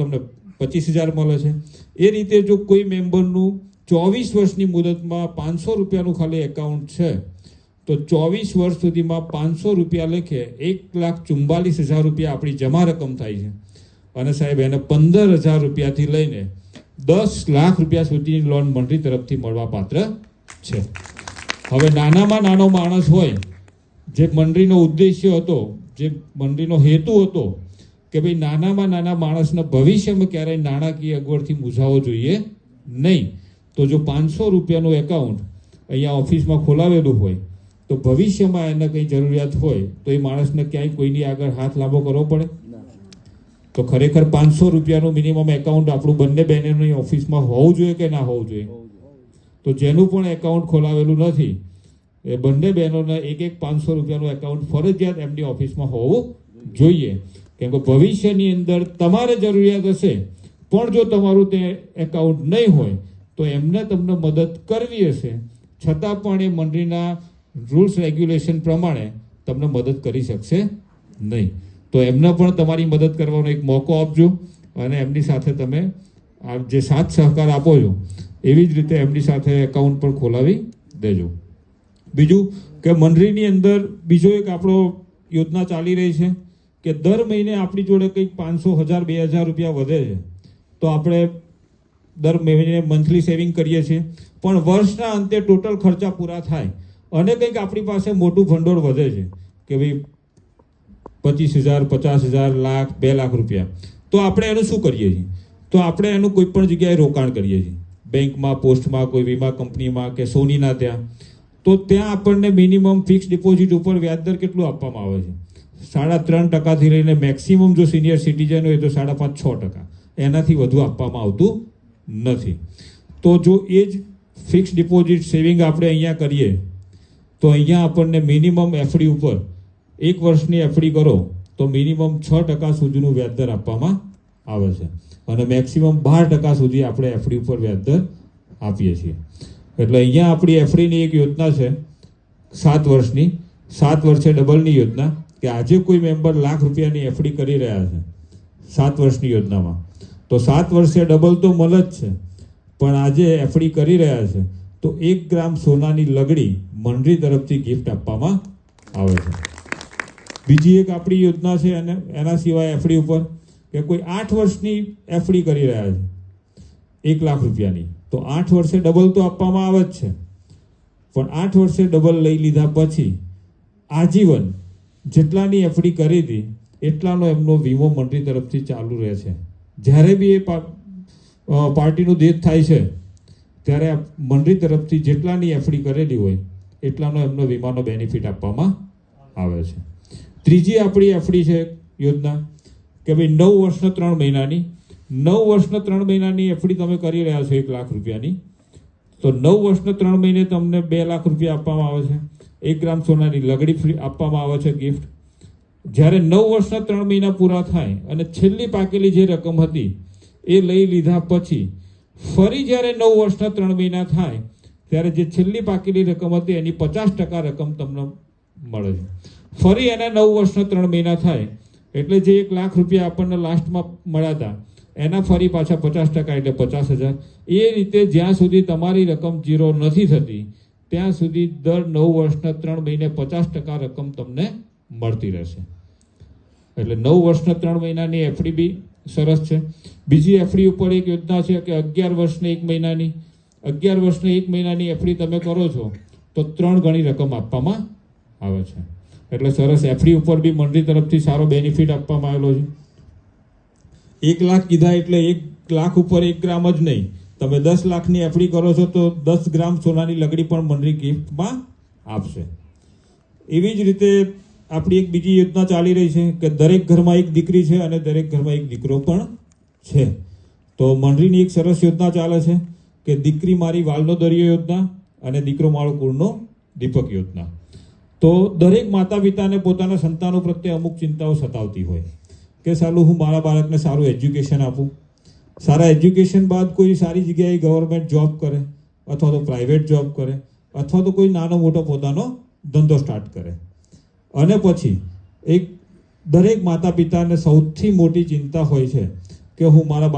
તમને પચીસ હજાર મળે છે. એ રીતે જો કોઈ મેમ્બરનું ચોવીસ વર્ષની મુદતમાં પાંચસો રૂપિયાનું ખાલી એકાઉન્ટ છે, તો ચોવીસ વર્ષ સુધીમાં પાંચસો રૂપિયા લેખે એક લાખ ચુમ્બાલીસ હજાર રૂપિયા આપણી જમા રકમ થાય છે. અને સાહેબ, એને પંદર હજાર રૂપિયાથી લઈને દસ લાખ રૂપિયા સુધીની લોન મંડળી તરફથી મળવાપાત્ર છે. હવે નાનામાં નાનો માણસ હોય, જે મંડળીનો ઉદ્દેશ્ય હતો, જે મંડળીનો હેતુ હતો કે ભાઈ નાનામાં નાના માણસને ભવિષ્યમાં ક્યારેય નાણાકીય અગવડથી મૂંઝાવો જોઈએ નહીં. તો જો પાંચસો રૂપિયાનું એકાઉન્ટ અહીંયા ઓફિસમાં ખોલાવેલું હોય, તો ભવિષ્યમાં એને કંઈ જરૂરિયાત હોય, તો એ માણસને ક્યાંય કોઈની આગળ હાથ લાંબો કરવો પડે? તો ખરેખર પાંચસો રૂપિયાનું મિનિમમ એકાઉન્ટ આપણું બંને બહેનોની ઓફિસમાં હોવું જોઈએ કે ના હોવું જોઈએ? તો જેનું પણ એકાઉન્ટ ખોલાવેલું નથી, એ બંને બહેનોને એક એક પાંચસો રૂપિયાનું એકાઉન્ટ ફરજિયાત એમની ઓફિસમાં હોવું જોઈએ. કેમ કે ભવિષ્યની અંદર તમારે જરૂરિયાત હશે, પણ જો તમારું તે એકાઉન્ટ નહીં હોય, તો એમને તમને મદદ કરવી હશે. છતાં પણ એ મંડળીના રૂલ્સ રેગ્યુલેશન પ્રમાણે તમને મદદ કરી શકશે નહીં. તો એમને પણ તમારી મદદ કરવાનો એક મોકો આપજો અને એમની સાથે તમે આ જે સાથ સહકાર આપો છો, એવી જ રીતે એમની સાથે એકાઉન્ટ પણ ખોલાવી દેજો. બીજું કે મંડળીની અંદર બીજો એક આપણો યોજના ચાલી રહી છે. કે દર મહિને આપણી જોડે કંઈક પાંચસો, હજાર, બે હજાર રૂપિયા વધે છે, તો આપણે દર મહિને મંથલી સેવિંગ કરીએ છીએ. પણ વર્ષના અંતે ટોટલ ખર્ચા પૂરા થાય અને કંઈક આપણી પાસે મોટું ભંડોળ વધે છે, કે ભાઈ પચીસ હજાર, પચાસ હજાર, લાખ, બે લાખ રૂપિયા. તો આપણે એનું શું કરીએ છીએ? તો આપણે એનું કોઈ પણ જગ્યાએ રોકાણ કરીએ છીએ. બેંકમાં, પોસ્ટમાં, કોઈ વીમા કંપનીમાં કે સોનીના ત્યાં. તો ત્યાં આપણને મિનિમમ ફિક્સ ડિપોઝિટ ઉપર વ્યાજદર કેટલું આપવામાં આવે છે? સાડા ત્રણ ટકાથી લઈને મેક્સિમમ જો સિનિયર સિટીઝન હોય તો સાડા પાંચ છ ટકા. એનાથી વધુ આપવામાં આવતું નથી. તો જો એ જ ફિક્સ ડિપોઝિટ સેવિંગ આપણે અહીંયા કરીએ, તો અહીંયા આપણને મિનિમમ એફડી ઉપર એક વર્ષની એફડી કરો, તો મિનિમમ છ ટકા સુધીનું વ્યાજદર આપવામાં આવે છે. અને મેક્સિમમ બાર ટકા સુધી આપણે એફડી ઉપર વ્યાજદર આપીએ છીએ. એટલે અહીંયા આપણી એફડીની એક યોજના છે, સાત વર્ષની. સાત વર્ષે ડબલની યોજના. કે આજે કોઈ મેમ્બર લાખ રૂપિયાની એફડી કરી રહ્યા છે, સાત વર્ષની યોજનામાં. તો સાત વર્ષે ડબલ તો મળે જ છે, પણ આજે એફડી કરી રહ્યા છે, તો એક ગ્રામ સોનાની લગડી મંડળી તરફથી ગિફ્ટ આપવામાં આવે છે. બીજી એક આપણી યોજના છે અને એના સિવાય એફડી ઉપર કે કોઈ આઠ વર્ષની એફડી કરી રહ્યા છે, એક લાખ રૂપિયાની. તો આઠ વર્ષે ડબલ તો આપવામાં આવે જ છે, પણ આઠ વર્ષે ડબલ લઈ લીધા પછી આજીવન જેટલાની એફડી કરી હતી, એટલાનો એમનો વીમો મંડળી તરફથી ચાલુ રહે છે. જ્યારે બી એ પાર્ટીનું દેત થાય છે, ત્યારે મંડળી તરફથી જેટલાની એફડી કરેલી હોય, એટલાનો એમનો વીમાનો બેનિફિટ આપવામાં આવે છે. ત્રીજી આપણી એફડી છે યોજના, કે ભાઈ નવ વર્ષના ત્રણ મહિનાની. નવ વર્ષના ત્રણ મહિનાની એફડી તમે કરી રહ્યા છો એક લાખ રૂપિયાની. તો નવ વર્ષના ત્રણ મહિને તમને બે લાખ રૂપિયા આપવામાં આવે છે. એક ગ્રામ સોનાની લગડી ફ્રી આપવામાં આવે છે ગિફ્ટ જ્યારે નવ વર્ષના ત્રણ મહિના પૂરા થાય અને છેલ્લી પાકેલી જે રકમ હતી, એ લઈ લીધા પછી, ફરી જ્યારે નવ વર્ષના ત્રણ મહિના થાય, ત્યારે જે છેલ્લી પાકેલી રકમ હતી, એની પચાસ ટકા રકમ તમને મળે છે. ફરી એના નવ વર્ષના ત્રણ મહિના થાય, એટલે જે એક લાખ રૂપિયા આપણને લાસ્ટમાં મળ્યા હતા, એના ફરી પાછા પચાસ ટકા એટલે પચાસ હજાર. એ રીતે જ્યાં સુધી તમારી રકમ જીરો નથી થતી ત્યાં સુધી દર નવ વર્ષના ત્રણ મહિને પચાસ ટકા રકમ તમને મળતી રહેશે. એટલે નવ વર્ષના ત્રણ મહિનાની એફડી બી સરસ છે. બીજી એફડી ઉપર એક યોજના છે કે અગિયાર વર્ષને એક મહિનાની. અગિયાર વર્ષને એક મહિનાની એફડી તમે કરો છો, તો ત્રણ ગણી રકમ આપવામાં આવે છે. એટલે સરસ એફડી ઉપર બી મંડળી તરફથી સારો બેનિફિટ આપવામાં આવેલો છે. એક લાખ કીધા એટલે એક લાખ ઉપર એક ગ્રામ જ નહીં. તમે દસ લાખની એફડી કરો છો તો દસ ગ્રામ સોનાની લગડી પણ મંડળી ગિફ્ટમાં આપશે. એવી જ રીતે આપણી એક બીજી યોજના ચાલી રહી છે કે દરેક ઘરમાં એક દીકરી છે અને દરેક ઘરમાં એક દીકરો પણ છે. તો મંડળીની એક સરસ યોજના ચાલે છે કે દીકરી મારી વાલનો દરિયો યોજના અને દીકરો મારો કુળનો દીપક યોજના. તો દરેક માતા પિતાને પોતાના સંતાનો પ્રત્યે અમુક ચિંતાઓ સતાવતી હોય કે સાલું હું મારા બાળકને સારું એજ્યુકેશન આપું. સારા એજ્યુકેશન બાદ કોઈ સારી જગ્યાએ ગવર્મેન્ટ જોબ કરે, અથવા તો પ્રાઇવેટ જોબ કરે, અથવા તો કોઈ નાનો મોટો પોતાનો ધંધો સ્ટાર્ટ કરે. અને પછી એક દરેક માતા પિતાને સૌથી મોટી ચિંતા હોય છે કે હું મારા